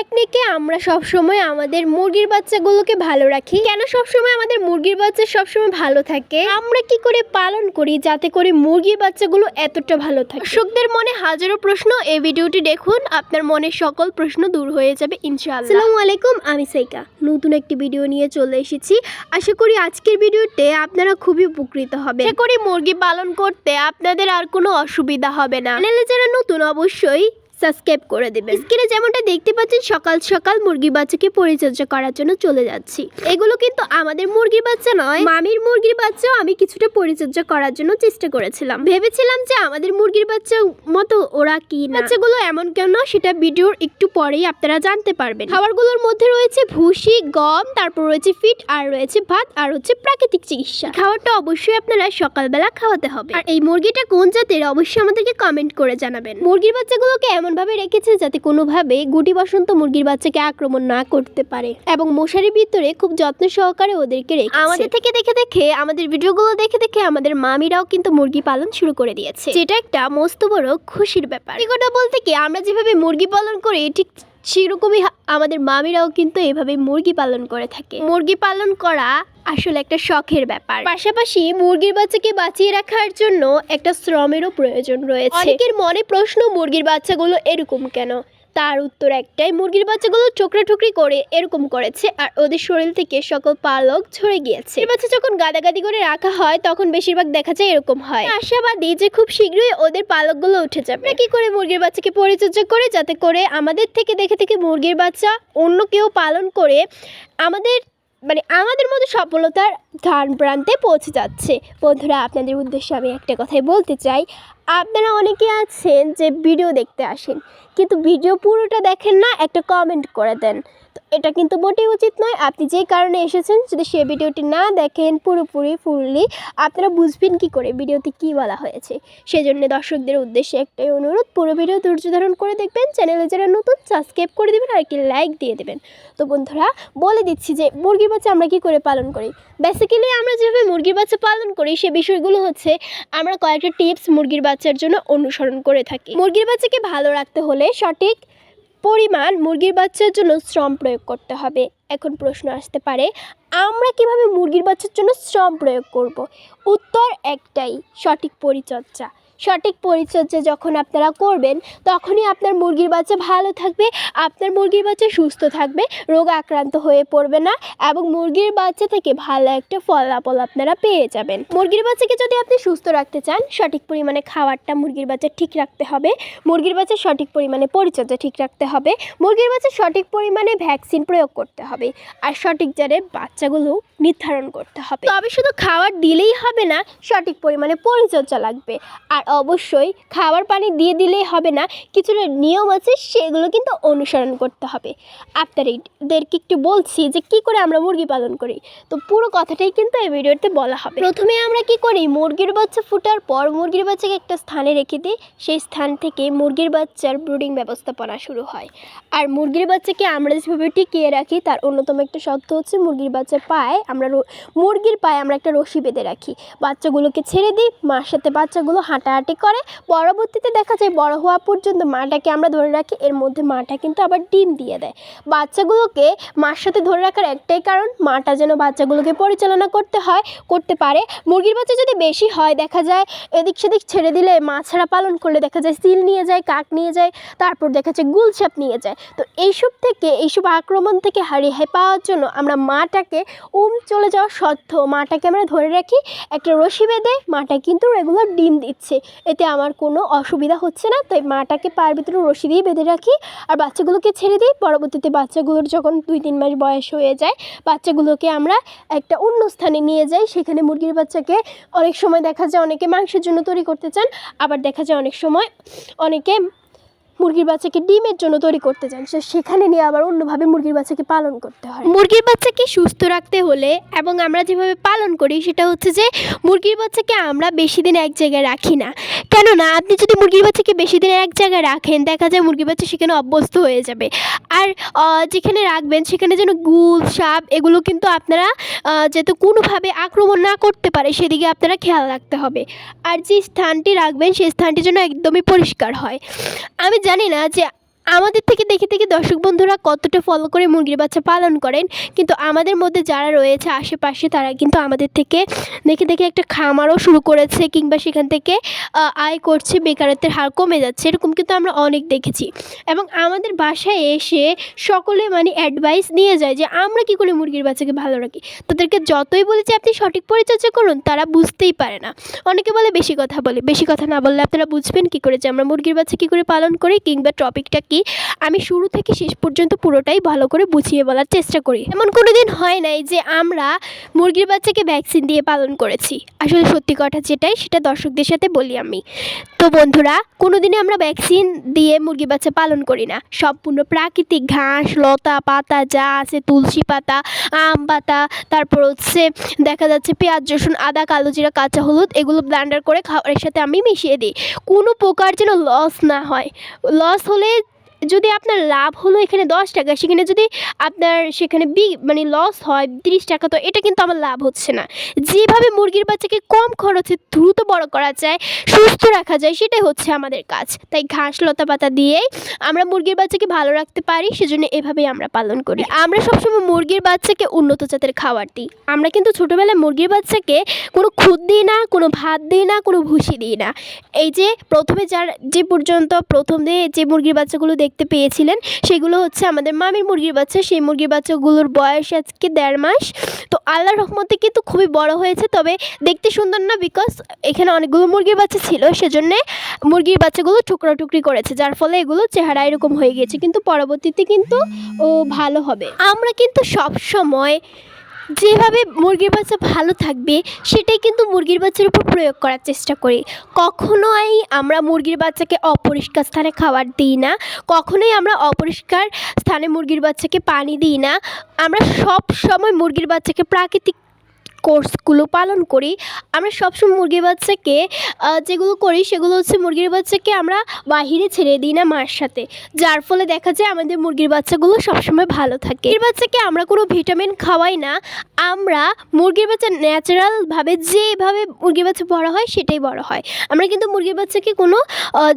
টেকনিকে আমরা সবসময় আমাদের মুরগির বাচ্চাগুলোকে ভালো রাখি। কেন সবসময় আমাদের মুরগির বাচ্চা সবসময় ভালো থাকে? আমরা কি করে পালন করি যাতে করে মুরগির বাচ্চাগুলো এতটা ভালো থাকে? দর্শকদের মনে হাজারো প্রশ্ন, এই ভিডিওটি দেখুন। আপনার মনের সকল প্রশ্ন দূর হয়ে যাবে, ইনশাআল্লাহ। আসসালামু আলাইকুম, আমি সাইকা। নতুন একটি ভিডিও নিয়ে চলে এসেছি। আশা করি আজকের ভিডিওতে আপনারা খুবই উপকৃত হবে আশা করি মুরগি পালন করতে আপনাদের আর কোনো অসুবিধা হবে না। চ্যানেলে যারা নতুন, অবশ্যই সাবস্ক্রাইব করে দেবেন স্ক্রিনে যেমনটা দেখতে পাচ্ছেন, সকাল সকাল মুরগির বাচ্চাকে পরিচর্যা করার জন্য চলে যাচ্ছি। এগুলো কিন্তু আমাদের মুরগির বাচ্চা নয়, মামির মুরগির বাচ্চাও আমি কিছুটা পরিচর্যা করার জন্য চেষ্টা করেছিলাম। ভেবেছিলাম যে আমাদের মুরগির বাচ্চা মতো ওরা কি বাচ্চাগুলো এমন কেন সেটা ভিডিওর একটু পরেই আপনারা জানতে পারবেন। খাবারগুলোর মধ্যে রয়েছে ভুসি, গম, তারপর রয়েছে ফিট, আর রয়েছে ভাত, আর হচ্ছে প্রাকৃতিক চিকিৎসা। খাবারটা অবশ্যই আপনারা সকালবেলা খাওয়াতে হবে। আর এই মুরগিটা কোন জাতের, অবশ্যই আমাদেরকে কমেন্ট করে জানাবেন। মুরগির বাচ্চাগুলোকে এমন ভাবে রেখেছে যাতে কোনোভাবে গুটি বসন্ত মুরগির বাচ্চাকে আক্রমণ না করতে পারে। এবং মশারির ভিতরে খুব যত্ন সহকারে ওদেরকে রেখে আমাদের থেকে দেখে দেখে আমাদের ভিডিওগুলো দেখে দেখে আমাদের মামিরাও কিন্তু মুরগি পালন শুরু করে দিয়েছে। যেটা একটা মস্ত বড় খুশির ব্যাপার। কথা বলতে কি আমরা যেভাবে মুরগি পালন করি ঠিক সেরকমই আমাদের মামিরাও কিন্তু এভাবে মুরগি পালন করে থাকে। মুরগি পালন করা আসলে একটা শখের ব্যাপার। পাশাপাশি মুরগির বাচ্চাকে বাঁচিয়ে রাখার জন্য একটা শ্রমেরও প্রয়োজন রয়েছে। অনেকের মনে প্রশ্ন মুরগির বাচ্চাগুলো এরকম কেন? তার উত্তর একটাই, মুরগির বাচ্চাগুলো ঠোকরা করে এরকম করেছে আর ওদের শরীর থেকে সকল পালক ঝরে গিয়েছে। বাচ্চা যখন গাদাগাদি করে রাখা হয়, তখন বেশিরভাগ দেখা যায় এরকম হয়। আশাবাদী যে খুব শীঘ্রই ওদের পালকগুলো উঠে যাবে। কি করে মুরগির বাচ্চাকে পরিচর্যা করে? যাতে করে আমাদের থেকে দেখে থেকে মুরগির বাচ্চা অন্য কেউ পালন করে আমাদের মানে আমাদের মতো সফলতার ধান প্রান্তে পৌঁছে যাচ্ছে। বন্ধুরা, আপনাদের উদ্দেশ্যে আমি একটা কথাই বলতে চাই। আপনারা অনেকে আছেন যে ভিডিও দেখতে আসেন, কিন্তু ভিডিও পুরোটা দেখেন না, একটা কমেন্ট করে দেন। এটা কিন্তু মোটেই উচিত নয়। আপনি যে কারণে এসেছেন, যদি সে ভিডিওটি না দেখেন পুরোপুরি, ফুললি আপনারা বুঝবেন কি করে ভিডিওতে কি বলা হয়েছে। সেজন্য দর্শকদের উদ্দেশ্যে একটাই অনুরোধ, পুরো ভিডিও ধৈর্য ধারণ করে দেখবেন। চ্যানেলে যারা নতুন, সাবস্ক্রাইব করে দেবেন আর কি লাইক দিয়ে দেবেন। তো বন্ধুরা, বলে দিচ্ছি যে মুরগির বাচ্চা আমরা কি করে পালন করি? বেসিক্যালি আমরা যেভাবে মুরগির বাচ্চা পালন করি, সে বিষয়গুলো হচ্ছে আমরা কয়েকটা টিপস মুরগির বাচ্চার জন্য অনুসরণ করে থাকি। মুরগির বাচ্চাকে ভালো রাখতে হলে সঠিক পরিমাণ মুরগির বাচ্চার জন্য শ্রম প্রয়োগ করতে হবে এখন প্রশ্ন আসতে পারে, আমরা কীভাবে মুরগির বাচ্চার জন্য শ্রম প্রয়োগ করব। উত্তর একটাই, সঠিক পরিচর্যা সঠিক পরিচর্যা যখন আপনারা করবেন, তখনই আপনার মুরগির বাচ্চা ভালো থাকবে, আপনার মুরগির বাচ্চা সুস্থ থাকবে, রোগ আক্রান্ত হয়ে পড়বে না এবং মুরগির বাচ্চা থেকে ভালো একটা ফলাফল আপনারা পেয়ে যাবেন। মুরগির বাচ্চাকে যদি আপনি সুস্থ রাখতে চান, সঠিক পরিমাণে খাবারটা মুরগির বাচ্চা ঠিক রাখতে হবে, মুরগির বাচ্চা সঠিক পরিমাণে পরিচর্যা ঠিক রাখতে হবে, মুরগির বাচ্চা সঠিক পরিমাণে ভ্যাকসিন প্রয়োগ করতে হবে আর সঠিক জারের বাচ্চাগুলো নির্ধারণ করতে হবে। তবে শুধু খাবার দিলেই হবে না, সঠিক পরিমাণে পরিচর্যা লাগবে। আর অবশ্যই খাবার পানি দিয়ে দিলেই হবে না। কিছুটা নিয়ম আছে, সেগুলো কিন্তু অনুসরণ করতে হবে। আপনাদেরকে একটু বলছি যে কি করে আমরা মুরগি পালন করি। তো পুরো কথাটাই কিন্তু এই ভিডিওতে বলা হবে। প্রথমে আমরা কি করি? মুরগির বাচ্চা ফুটার পর মুরগির বাচ্চাকে একটা স্থানে রেখে দিই। সেই স্থান থেকে মুরগির বাচ্চার ব্রুডিং ব্যবস্থাপনা শুরু হয়। আর মুরগির বাচ্চাকে আমরা যেভাবে টিকিয়ে রাখি, তার অন্যতম একটা শর্ত হচ্ছে মুরগির বাচ্চার পায়ে আমরা মুরগির পায়ে আমরা একটা রশি বেঁধে রাখি। বাচ্চাগুলোকে ছেড়ে দিই, মার সাথে বাচ্চাগুলো হাঁটাহাঁটি করে। পরবর্তীতে দেখা যায় বড় হওয়া পর্যন্ত মাটাকে আমরা ধরে রাখি। এর মধ্যে মাটা কিন্তু আবার ডিম দিয়ে দেয়। বাচ্চাগুলোকে মার সাথে ধরে রাখার একটাই কারণ, মাটা যেন বাচ্চাগুলোকে পরিচালনা করতে হয়, করতে পারে। মুরগির বাচ্চা যদি বেশি হয়, দেখা যায় এদিক সেদিক ছেড়ে দিলে মা ছাড়া পালন করলে দেখা যায় সিল নিয়ে যায়, কাক নিয়ে যায়, তারপর দেখা যায় গুলছাপ নিয়ে যায়। তো এইসব থেকে, এইসব আক্রমণ থেকে রেহাই পাওয়ার জন্য আমরা মাটাকে উম চলে যাওয়া সত্ত্বেও মাটাকে আমরা ধরে রাখি। একটা রশি বেঁধে মাটা কিন্তু রেগুলার ডিম দিচ্ছে। এতে আমার কোনো অসুবিধা হচ্ছে না। তাই মাটাকে পায়ের ভিতরে রশি দিয়ে বেঁধে রাখি আর বাচ্চাগুলোকে ছেড়ে দিই। পরবর্তীতে বাচ্চাগুলোর যখন দুই, তিন মাস বয়স হয়ে যায়, বাচ্চাগুলোকে আমরা একটা অন্য স্থানে নিয়ে যাই। সেখানে মুরগির বাচ্চাকে অনেক সময় দেখা যায় অনেকে মাংসের জন্য তৈরি করতে চান, আবার দেখা যায় অনেক সময় অনেকে মুরগির বাচ্চাকে ডিমের জন্য তৈরি করতে সে সেখানে নিয়ে আবার অন্যভাবে মুরগির বাচ্চাকে পালন করতে হয়। মুরগির বাচ্চাকে সুস্থ রাখতে হলে এবং আমরা যেভাবে পালন করি, সেটা হচ্ছে যে মুরগির বাচ্চাকে আমরা বেশি দিন এক জায়গায় রাখি না। কেননা, আপনি যদি মুরগির বাচ্চাকে বেশি দিন এক জায়গায় রাখেন, দেখা যায় মুরগির বাচ্চা সেখানে অভ্যস্ত হয়ে যাবে। আর যেখানে রাখবেন, সেখানে যেন গুল, সাপ এগুলো কিন্তু আপনারা যাতে কোনোভাবে আক্রমণ না করতে পারে, সেদিকে আপনারা খেয়াল রাখতে হবে। আর যে স্থানটি রাখবেন সেই স্থানটি যেন একদমই পরিষ্কার হয়। আমি জানি না যে আমাদের থেকে দেখে দেখে দর্শক বন্ধুরা কতটা ফলো করে মুরগির বাচ্চা পালন করেন। কিন্তু আমাদের মধ্যে যারা রয়েছে আশেপাশে, তারা কিন্তু আমাদের থেকে দেখে দেখে একটা খামারও শুরু করেছে কিংবা সেখান থেকে আয় করছে, বেকারত্বের হার কমে যাচ্ছে, এরকম কিন্তু আমরা অনেক দেখেছি। এবং আমাদের বাসায় এসে সকলে মানে অ্যাডভাইস নিয়ে যায় যে আমরা কি করে মুরগির বাচ্চাকে ভালো রাখি। তাদেরকে যতই বলেছি আপনি সঠিক পরিচর্যা করুন, তারা বুঝতেই পারে না। অনেকে বলে, বেশি কথা বলে। বেশি কথা না বললে আপনারা বুঝবেন কি করে যে আমরা মুরগির বাচ্চা কী করে পালন করি কিংবা টপিকটা কি আমি শুরু থেকে শেষ পর্যন্ত পুরোটাই ভালো করে বুঝিয়ে বলার চেষ্টা করি। এমন কোনো দিন হয় নাই যে আমরা মুরগির বাচ্চাকে ভ্যাকসিন দিয়ে পালন করেছি। আসলে সত্যি কথা যেটাই, সেটা দর্শকদের সাথে বলি আমি। তো বন্ধুরা, কোনোদিনই আমরা ভ্যাকসিন দিয়ে মুরগি বাচ্চা পালন করি না। সম্পূর্ণ প্রাকৃতিক ঘাস, লতা পাতা, যা আছে, তুলসী পাতা, আম পাতা, তারপর হচ্ছে দেখা যাচ্ছে পেঁয়াজ, রসুন, আদা, কালো জিরা, কাঁচা হলুদ, এগুলো ব্লান্ডার করে খাবারের সাথে আমি মিশিয়ে দিই। কোনো প্রকার যেন লস না হয়। লস হলে যদি আপনার লাভ হলো এখানে দশ টাকা, সেখানে যদি আপনার সেখানে বি মানে লস হয় তিরিশ টাকা, তো এটা কিন্তু আমার লাভ হচ্ছে না। যেভাবে মুরগির বাচ্চাকে কম খরচে দ্রুত বড় করা যায়, সুস্থ রাখা যায়, সেটাই হচ্ছে আমাদের কাজ। তাই ঘাস, লতা পাতা দিয়েই আমরা মুরগির বাচ্চাকে ভালো রাখতে পারি, সেজন্য এভাবেই আমরা পালন করি। আমরা সবসময় মুরগির বাচ্চাকে উন্নত জাতের খাবার দিই। আমরা কিন্তু ছোটোবেলায় মুরগির বাচ্চাকে কোনো খুদ দিই না, কোনো ভাত দিই না, কোনো ভুসি দিই না। এই যে প্রথমে যার, যে পর্যন্ত প্রথম দিয়ে যে মুরগির বাচ্চাগুলো দেখতে পেয়েছিলেন। সেগুলো হচ্ছে আমাদের মামির মুরগির বাচ্চা। সেই মুরগির বাচ্চাগুলোর বয়স আজকে দেড় মাস। তো আল্লাহ রহমতে কিন্তু খুবই বড় হয়েছে। তবে দেখতে সুন্দর না বিকজ এখানে অনেকগুলো মুরগির বাচ্চা ছিল। সেজন্যে মুরগির বাচ্চাগুলো টুকরা টুকরি করেছে। যার ফলে এগুলো চেহারা এরকম হয়ে গিয়েছে। কিন্তু পরবর্তীতে কিন্তু ও ভালো হবে। আমরা কিন্তু সব সময় যেভাবে মুরগির বাচ্চা ভালো থাকবে, সেটাই কিন্তু মুরগির বাচ্চার উপর প্রয়োগ করার চেষ্টা করি। কখনোই আমরা মুরগির বাচ্চাকে অপরিষ্কার স্থানে খাবার দিই না, কখনোই আমরা অপরিষ্কার স্থানে মুরগির বাচ্চাকে পানি দিই না। আমরা সব সময় মুরগির বাচ্চাকে প্রাকৃতিক কোর্সগুলো পালন করি। আমরা সবসময় মুরগির বাচ্চাকে যেগুলো করি সেগুলো হচ্ছে মুরগির বাচ্চাকে আমরা বাহিরে ছেড়ে দিই না মার সাথে। যার ফলে দেখা যায় আমাদের মুরগির বাচ্চাগুলো সবসময় ভালো থাকে। মুরগির বাচ্চাকে আমরা কোনো ভিটামিন খাওয়াই না। আমরা মুরগির বাচ্চা ন্যাচারালভাবে যেভাবে মুরগির বাচ্চা বড় হয় সেটাই বড় হয়। আমরা কিন্তু মুরগির বাচ্চাকে কোনো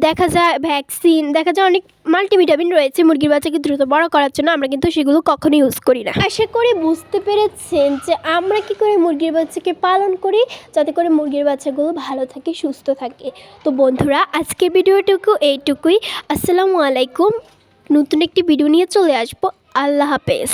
দেখা যায় ভ্যাকসিন দেখা যায় অনেক মাল্টিভিটামিন রয়েছে, মুরগির বাচ্চাকে দ্রুত বড় করার জন্য আমরা কিন্তু সেগুলো কখনো ইউজ করি না। আশা করি বুঝতে পেরেছেন যে আমরা কি করে মুরগির বাচ্চাকে পালন করি, যাতে করে মুরগির বাচ্চাগুলো ভালো থাকে, সুস্থ থাকে। তো বন্ধুরা, আজকের ভিডিওটুকু এইটুকুই। আসসালামু আলাইকুম। নতুন একটি ভিডিও নিয়ে চলে আসব। আল্লাহ হাফেজ।